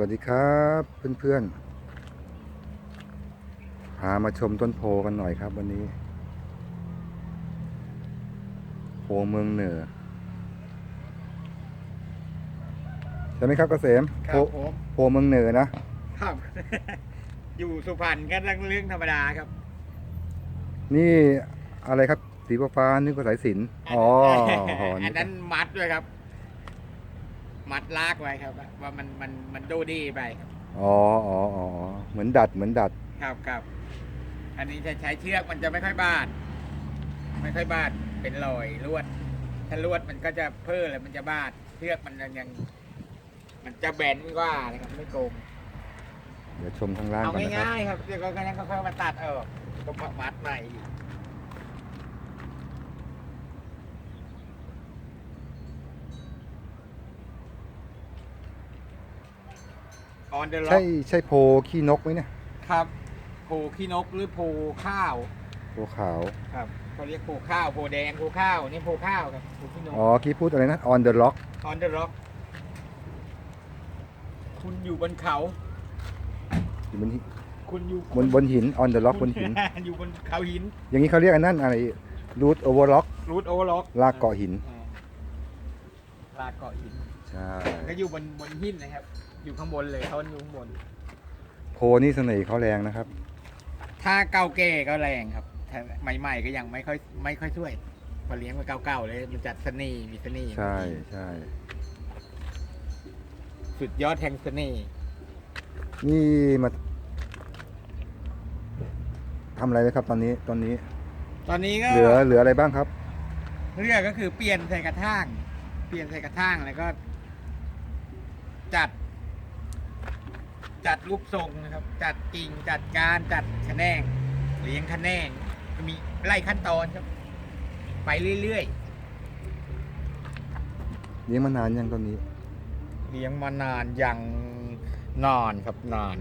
วัสดีครับเพื่อนๆพามาชมต้นโพกันหน่อยครับวันนี้ โพเมืองเหนือใช่ไหมครับเกษมคโพรับผมโพเมืองเหนือนะครับ อยู่สุพรรณก็เรื่องธรรมดาครับนี่อะไรครับสีฟ้าๆนี่ก็สายสิญจนอ๋ออ๋ออันี่นนั้นมัดด้วยครับ มัดลากไว้ครับ ว่ามันมันมันดูดีไปอ๋ออ๋ออ๋อเหมือนดัดเหมือนดัด ครับครับอันนี้จะใช้เชือกมันจะไม่ค่อยบาดไม่ค่อยบาดเป็นรอยลวด ถ้าลวดมันก็จะเพิ่มแล้วมันจะบาดเชือกมันยัง มันจะแบนกว่านะครับไม่โกงเดี๋ยวชมข้างล่างเอาก่อนนะครับ ง่ายๆครับเดี๋ยวก็งั้นก็ค่อยมาตัดเออกก็มามัดใหม่อีก ออนเดอร์ล็อใช่กใช่โพขี้นกไหมเนี่ยครับโพขี้นกหรือโพข้าวโพขาว ครับเขาเรียกโพข้าวโพแดงโพข้าวนี่โพข้าวครับโพขี้นกอ๋อกี้พูดอะไรนะ on the rock ออนเดอร์ล็อกคุณอยู่บนเขา อยู่บนหิคุณอยู่บนบนหิน on the rock บนหิน อยู่บนเขาหินอย่างนี้เขาเรียกอันนั้นอะไร root over rock รูทโอเวอร์ล็อกลากเกาะหิน ลากเกาะหินใช่ ก็อยู่บนบนหินนะครับ อยู่ข้างบนเลยเขาอยู่ข้างบนโพนี่เสน่ห์เขาแรงนะครับ ถ้าเก่าแก่ก็แรงครับถ้าใหม่ ๆ ก็ยังไม่ค่อยไม่ค่อยช่วยพอเลี้ยงมาเก่าๆเลยมันจัดเสน่ห์มีเสน่ห์ใช่ใช่สุดยอดแห่งเสน่ห์นี่มาทำอะไรนะครับ ตอนนี้ตอนนี้ ตอนนี้ก็เหลือเหลืออะไรบ้างครับ เรื่องก็คือเปลี่ยนใส่กระถางเปลี่ยนใส่กระถางแล้วก็ จัด จัดรูปทรงนะครับ จัดกิ่งจัดการจัดคะแนงเลี้ยงคะแนงมีไล่ขั้นตอนครับ ไปเรื่อยๆเลี้ยงมานานยังตอนนี้เลี้ยงมานานยังนานครับนาน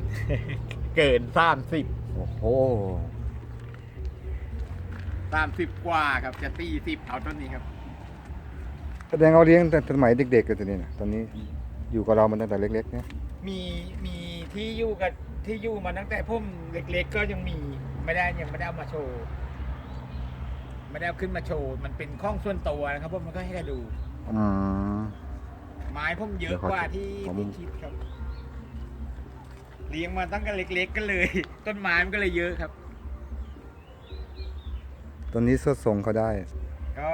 เกินสามสิบโอ้โห สามสิบกว่าครับจะตีสิบเอาต้นนี้ครับ แสดงเอาเลี้ยงแต่สมัยเด็กๆกันตัวนี้นะตอนนี้อยู่กับเรามันตั้งแต่เล็กๆเนี่ยมีมี ที่อยู่กับที่อยู่มาตั้งแต่พุ่มเล็กๆก็ยังมีไม่ได้ยังไม่ได้เอามาโชว์ไม่ได้เอาขึ้นมาโชว์มันเป็นข้องส่วนตัวนะครับผมมันก็ให้กันดูอืมไม้พุ่มเยเดี๋อะยวขอกว่าที่ขอมุที่มคิดครับ เลี้ยงมาตั้งแต่เล็ก ๆ ก็เลย ต้นไม้มันก็เลยเยอะครับตอนนี้สดทรงเขาได้ ก็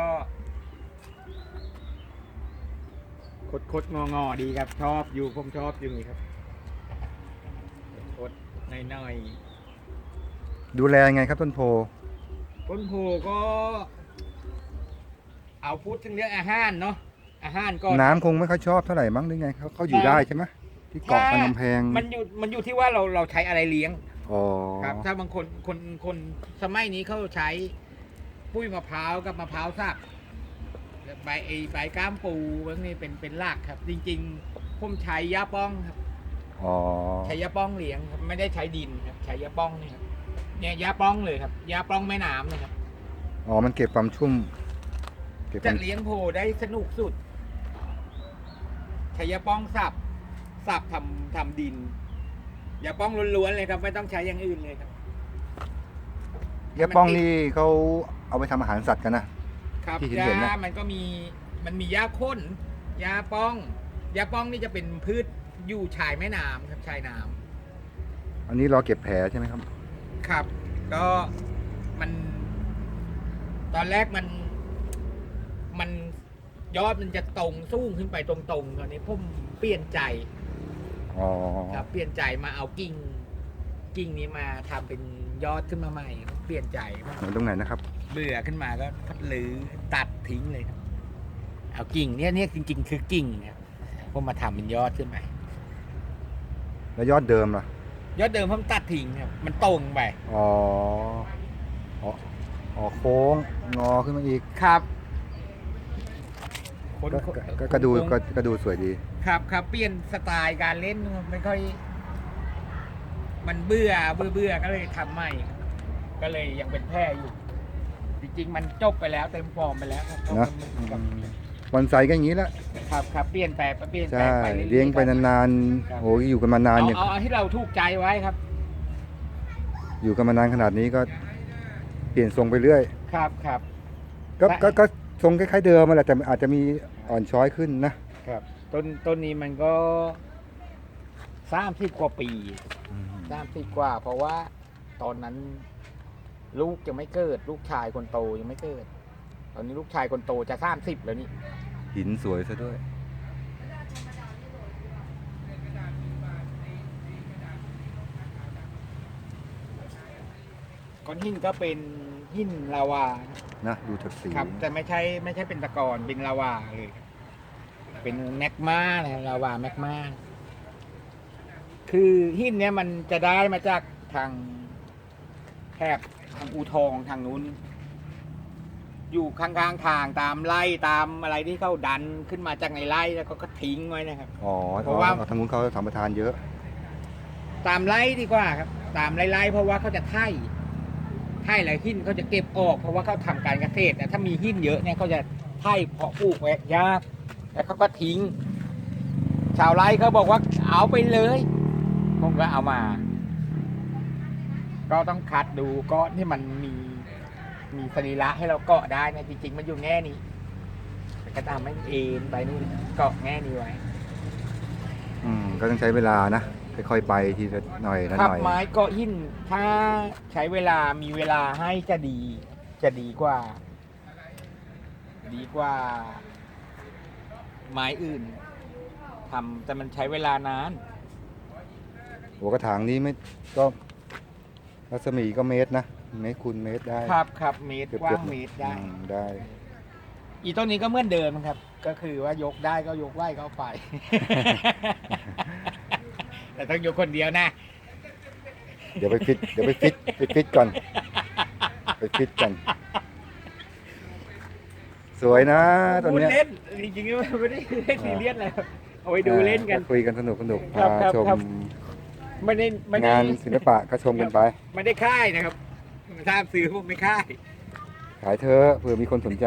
คดคดงองอๆดีครับ ชอบอยู่ผมชอบอยู่นี่ครับคด หน่อยดูแลยังไงครับต้นโพ ๆต้นโพก็ เอาพูดถึงเรื่องอาหารเนาะอาหารก็ น้ำคงไม่ค่อยชอบเท่าไหร่มั้งหรือไงเขาเขาอยู่ได้ใช่ไหมที่เกาะถ้าทางกำแพงมันอยู่มันอยู่ที่ว่าเราเราใช้อะไรเลี้ยงอ๋อครับ ถ้าบางคนคนคนสมัยนี้เขาใช้ปุ้ยมะพร้าวกับมะพร้าวสับใบไอใบก้ามปูพวกนี้เป็นเป็นรากครับ จริง ๆ ผมใช้ยาป้องครับ อ๋อใช้ยาป้องเลี้ยงครับไม่ได้ใช้ดินครับใช้ยาป้องนี่ครับเนี่ยยาป้องเลยครับยาป้องแม่น้ำนะครับอ๋อมันเก็บความชุ่ม เก็บคจะวามเลี้ยงโพได้สนุกสุดใช้ยาป้องสับสับทำทำดินยาป้องล้วนๆเลยครับ ไม่ต้องใช้อย่างอื่นเลยครับเยป้องนี่เขาเอาไปทำอาหารสัตว์กันนะ ครับที่เห็นยาเห็นนะ มันก็มีมันมียาข้นยาป้องยาป้องนี่จะเป็นพืช อยู่ชายแม่น้ำครับชายน้ำอันนี้รอเก็บแผลใช่ไหมครับครับ ก็มัน ตอนแรกมัน มันยอดมันจะตรงสูงขึ้นไปตรงๆตอนนี้ผมเปลี่ยนใจอ๋อ ครับเปลี่ยนใจมาเอากิ่ง กิ่งนี้มาทำเป็นยอดขึ้นมาใหม่เปลี่ยนใจ ไหนตรงไหนนะครับ เบื่อขึ้นมาก็พัดลือตัดทิ้งเลยครับ เอากิ่งเนี่ยเนี่ยจริง ๆ คือกิ่งครับผมมาทำเป็นยอดขึ้นไป แล้วยอดเดิมล่ะ ยอดเดิมผมตัดทิ้งครับ มันตรงไป อ๋อ อ๋ออ๋อโค้งงอขึ้นมาอีกครับคนก็คนก็ก็ก็ดูคนก็ก็ดูสวยดี ครับครับเปลี่ยนสไตล์การเล่นไม่ค่อย มันเบื่อเบื่อเบื่อก็เลยทำใหม่ก็เลยยังเป็นแพร่อยู่ จริงๆ มันจบไปแล้วเต็มฟอร์มไปแล้วครับเพราะนะ มันกับ บอนไซก็อย่างนี้แหละครับครับเปลี่ยนแปลงเปลี่ยนแปลใช่งไปรื่อๆเลี้ยงไปครับนานครับๆโอ้ยอยู่กันมานานเอาอย่างเอาเอาที่เราถูกใจไว้ครับอยู่กันมานานขนาดนี้ก็ เปลี่ยนทรงไปเรื่อยครับครับ ก็ได้ก็ก็ทรงคล้ายๆเดิมมาแหละแต่อาจจะมีอ่อนช้อยขึ้นนะครับต้นต้นนี้มันก็สามสิบกว่าปีสามสิบกว่า เพราะว่าตอนนั้น ลูกยังไม่เกิด ลูกชายคนโตยังไม่เกิด ตอนนี้ลูกชายคนโตจะสามสิบแล้วนี่ หินสวยซะด้วย ก้อนหินก็เป็นหินลาวานะดูจากสีครับ แต่ไม่ใช่ไม่ใช่เป็นตะกอนเป็นลาวาเลยครับเป็นแมกมานะลาวาแมกมาคือหินเนี้ยมันจะได้มาจากทางแถบทางอูทองทางนู้น อยู่ข้างๆทางตามไร่ตามอะไรที่เขาดันขึ้นมาจากในไร่แล้วก็ก็ทิ้งไว้นะครับ อ๋อเพราะว่าอ๋อทางนู้นเขาสัมปทานเยอะ ตามไร่ดีกว่าครับ ตามไร่ๆเพราะว่าเขาจะไถ่ไถ่แล้วหินเขาจะเก็บออกเพราะว่าเขาทำการเกษตรแต่ถ้ามีหินเยอะเนี่ยเขาจะไถ่เพาะปลูกไว้ยากแล้วเขาก็ทิ้ง ชาวไร่เขาบอกว่าเอาไปเลยผมก็เอามา ก็ต้องคัดดูก็ที่มันมี มีสรีระให้เราเกาะได้นะจริงๆ มันอยู่แง่นี้แต่ก็ทำให้เอ็นไปนู่นเกาะแง่นี้ไว้อืมก็ต้องใช้เวลานะค่อยๆไปทีละหน่อยละขับหน่อย ไม้เกาะหินถ้าใช้เวลามีเวลาให้จะดี จะดีกว่า ดีกว่า ไม้อื่นทำแต่มันใช้เวลานาน หัวกระถางนี้ไม่ก็ รัศมีก็เมตรนะเมตรคูณเมตรได้ครับครับเมตรกือบกว้างๆเมตรได้ อืมได้ อีต้นนี้ก็เหมือนเดิมครับ ก็คือว่ายกได้ก็ยกไหวเข้าไป แต่ต้องยกคนเดียวนะ เดี๋ยวไปฟิตเดี๋ยวไปฟิตไปฟิตก่อน ไปฟิตก่อน สวยนะตอนพูดเนี้ย เล่นจริงๆไม่ได้เล่นซีเรียสอะไรครับเอาไว้ดูเล่นกันอ่าคุยกันสนุกสนุกครับพาครับชมครับ ไม่ได้ไม่ได้งานศิลปะก็ชมกันไป ไม่ได้ค่ายนะครับทราบซื้อผมไม่ค่าย ขายเธอะเผื่อมีคนสนใจ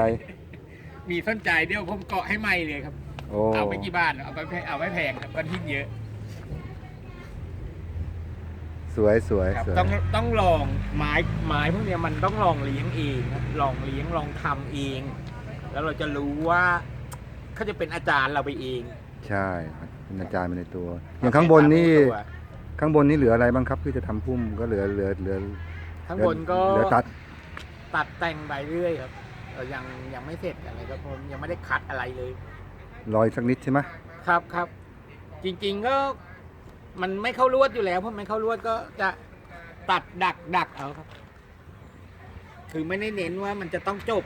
มีสนใจเดี๋ยวผมเกาะให้ใหม่เลยครับ โอ้เอาไปกี่บาทเอาไปเอาไม่แพงครับก้อนหินเยอะสวยสวยครับสวยต้องต้องลองไม้ไม้พวกเนี้ยมันต้องลองเลี้ยงเองครับลองเลี้ยงลองทำเอง แล้วเราจะรู้ว่าเขาจะเป็นอาจารย์เราไปเองใช่เป็นอาจารย์มาในตัว อย่างข้างบนนี่ตัว ข้างบนนี่เหลืออะไรบ้างครับที่จะทำพุ่มก็เหลือเหลือเหลือข้างบนก็เหลือตัดตัดแต่งไปเรื่อยครับเอ่อยังยังไม่เสร็จอะไรก็ผมยังไม่ได้คัดอะไรเลย รอยสักนิดใช่ไหมครับครับ จริงๆก็มันไม่เข้าลวดอยู่แล้วเพราะไม่เข้าลวดก็จะตัดดักดักเอาครับ คือไม่ได้เน้นว่ามันจะต้องจบ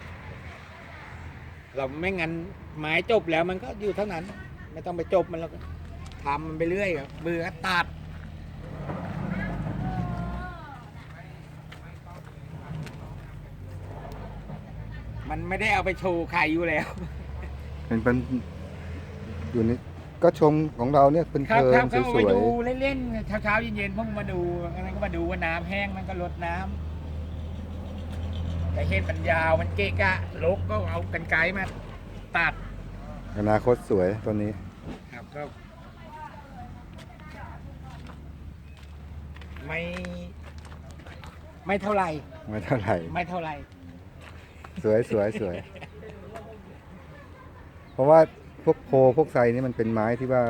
เราไม่งั้นไม้จบแล้วมันก็อยู่เท่านั้น ไม่ต้องไปจบมันแล้วก็ทำมันไปเรื่อยครับเบื่อก็ตัด มันไม่ได้เอาไปโชว์ใครอยู่แล้ว เป็นเป็นอยู่ในก็ชมของเราเนี่ยเป็นครับเพลิครับนเขาสเอาไปวยดูเล่นๆเช้าเช้าๆเย็นๆพวกมาดูแล้วก็มาดูว่าน้ำแห้งมันก็ลดน้ำแต่เห็นมันยาวมันเกะกะลกก็เอากันไกลมาตัดๆอนาคตสวยตัวนี้ ครับก็ ไม่ ไม่เท่าไหร่ ไม่เท่าไหร่ ไม่เท่าไหร่ สวยสวยสวย เพราะว่าพวกโพพวกไซนี่มันเป็นไม้ที่ว่า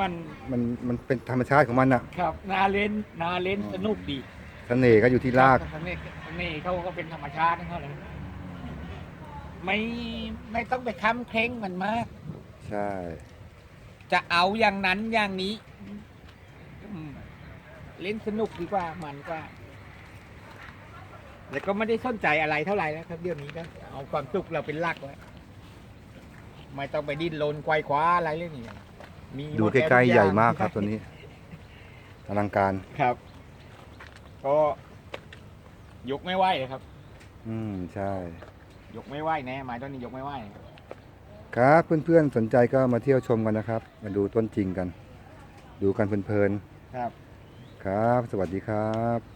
มันมันมันเป็นธรรมชาติของมันอะครับนาเล่นนาเล่นสนุกดีเสน่ห์ก็อยู่ที่รากครับนี่นี่เขาก็เป็นธรรมชาติของเขาเลยไม่ไม่ต้องไปค้ำเคร่งมันมาก ใช่ จะเอาอย่างนั้นอย่างนี้อืมเล่นสนุกดีกว่ามันกว่า แล้วก็ไม่ได้สนใจอะไรเท่าไหร่แล้วครับเดี๋ยวนี้ก็เอาความสุขเราเป็นหลักแล้วไม่ต้องไปดิ้นรนควายคว้าอะไรเรื่องนี้มีดูมใกแวล้ทุๆอย่ใหญ่งมากครับตัวนี้อลังการครับ ก็ยกไม่ไหวเลยครับ อืมใช่ ยกไม่ไหวแน่ไม้ต้นนี้ยกไม่ไหวครับเพื่อนๆสนใจก็มาเที่ยวชมกันนะครับ มาดูต้นจริงกัน ดูกันเพลินครับๆครับ สวัสดีครับ